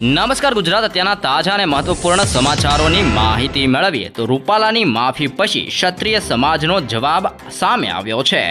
નમસ્કાર ગુજરાત, અત્યારના તાજા અને મહત્વપૂર્ણ સમાચારોની માહિતી મેળવીએ તો રૂપાલાની માફી પછી ક્ષત્રિય સમાજનો જવાબ સામે આવ્યો છે.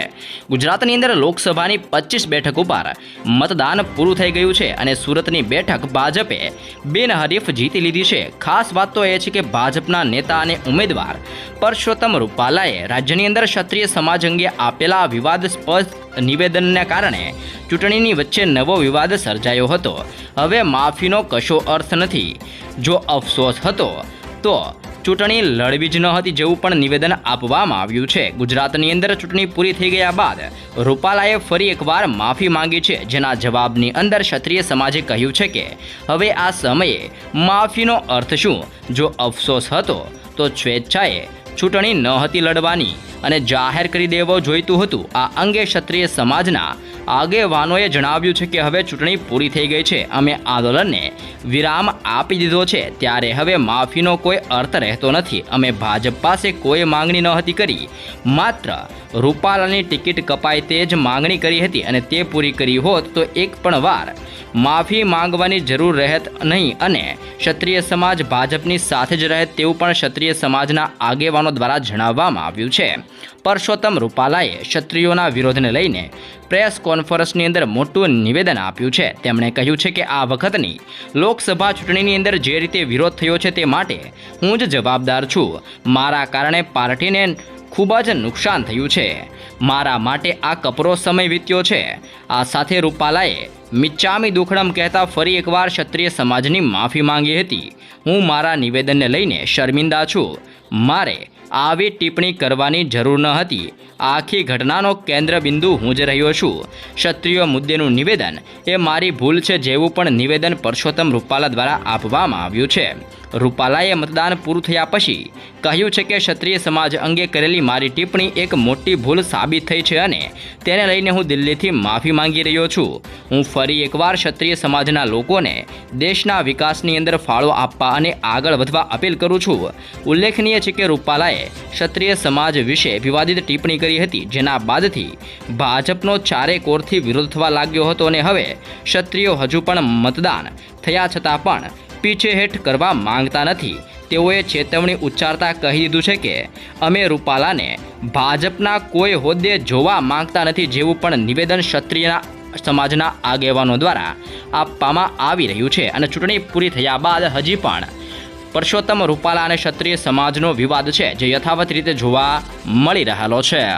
ગુજરાતની અંદર લોકસભાની પચીસ બેઠક ઉપર મતદાન પૂરું થઈ ગયું છે અને સુરતની બેઠક ભાજપે બિનહરીફ જીતી લીધી છે. ખાસ વાત તો એ છે કે ભાજપના નેતા અને ઉમેદવાર પરસોત્તમ રૂપાલાએ રાજ્યની અંદર ક્ષત્રિય સમાજ અંગે આપેલા વિવાદાસ્પદ નિવેદનને કારણે ચૂંટણીની વચ્ચે નવો વિવાદ સર્જાયો હતો. હવે માફીનો કશો અર્થ નથી. જો અફસોસ હતો, તો ચૂંટણી લડવી જ ન હતી જેવું પણ નિવેદન આપવામાં આવ્યું છે. ગુજરાતની અંદર ચૂંટણી પૂરી થઈ ગયા બાદ રૂપાલાએ ફરી એકવાર માફી માંગી છે, જેના જવાબની અંદર ક્ષત્રિય સમાજે કહ્યું છે કે, હવે આ સમયે માફીનો અર્થ શું? જો અફસોસ હતો, તો સ્વેચ્છાએ ચૂંટણી ન હતી લડવાની અને જાહેર કરી દેવો જોઈતું હતું. આ અંગે ક્ષત્રિય સમાજના આગેવાનોએ જણાવ્યું છે કે હવે ચૂંટણી પૂરી થઈ ગઈ છે. અમે આંદોલનને વિરામ આપી દીધો છે. ત્યારે હવે માફીનો કોઈ અર્થ રહેતો નથી. અમે ભાજપ પાસે કોઈ માંગણી નહોતી કરી. માત્ર રૂપાલાની ટિકિટ કપાય તે જ માંગણી કરી હતી અને તે પૂરી કરી હોત તો એક પણ વાર માફી માંગવાની જરૂર રહેત નહીં અને ક્ષત્રિય સમાજ ભાજપની સાથે જ રહે તેવું પણ ક્ષત્રિય સમાજના આગેવાનો દ્વારા જણાવવામાં આવ્યું છે. પરસોત્તમ રૂપાલાએ ક્ષત્રિયોના વિરોધને લઈને પ્રેસ કોન્ફરન્સની અંદર મોટું નિવેદન આપ્યું છે. તેમણે કહ્યું છે કે આ વખતની લોકસભા ચૂંટણીની અંદર જે રીતે વિરોધ થયો છે તે માટે હું જ જવાબદાર છું. મારા કારણે પાર્ટીને ખૂબ જ નુકસાન થયું છે. મારા માટે આ કપરો સમય વીત્યો છે. આ સાથે રૂપાલાએ મિચ્ચામી દુખડમ કહેતા ફરી એકવાર ક્ષત્રિય સમાજની માફી માંગી હતી. હું મારા નિવેદનને લઈને શર્મિંદા છું. મારે આવી ટિપ્પણી કરવાની જરૂર ન હતી. આખી ઘટનાનો કેન્દ્ર બિંદુ હું જ રહ્યો છું. ક્ષત્રિય મુદ્દેનું નિવેદન એ મારી ભૂલ છે જેવું પણ નિવેદન પરસોત્તમ રૂપાલા દ્વારા આપવામાં આવ્યું છે. રૂપાલાએ મતદાન પૂરું થયા પછી કહ્યું છે કે ક્ષત્રિય સમાજ અંગે કરેલી મારી ટિપ્પણી એક મોટી ભૂલ સાબિત થઈ છે અને તેને લઈને હું દિલ્હીથી માફી માંગી રહ્યો છું. હું ફરી એકવાર ક્ષત્રિય સમાજના લોકોને દેશના વિકાસની અંદર ફાળો આપવા અને આગળ વધવા અપીલ કરું છું. ઉલ્લેખનીય છે કે રૂપાલાએ ક્ષત્રિય સમાજ વિશે વિવાદિત ટિપ્પણી કરી હતી, જેના બાદથી ભાજપનો ચારે કોરથી વિરોધ થવા લાગ્યો હતો અને હવે ક્ષત્રિયો હજુ પણ મતદાન થયા છતાં પણ પીછેહેઠ કરવા માંગતા નથી. તેઓએ ચેતવણી ઉચ્ચારતા કહી દીધું છે કે, અમે રૂપાલાને ભાજપના કોઈ હોદ્દે જોવા માંગતા નથી જેવું પણ નિવેદન ક્ષત્રિયના સમાજના આગેવાનો દ્વારા આપવામાં આવી રહ્યું છે. અને ચૂંટણી પૂરી થયા બાદ હજી પણ પરસોત્તમ રૂપાલા અને ક્ષત્રિય સમાજનો વિવાદ છે, જે યથાવત રીતે જોવા મળી રહેલો છે.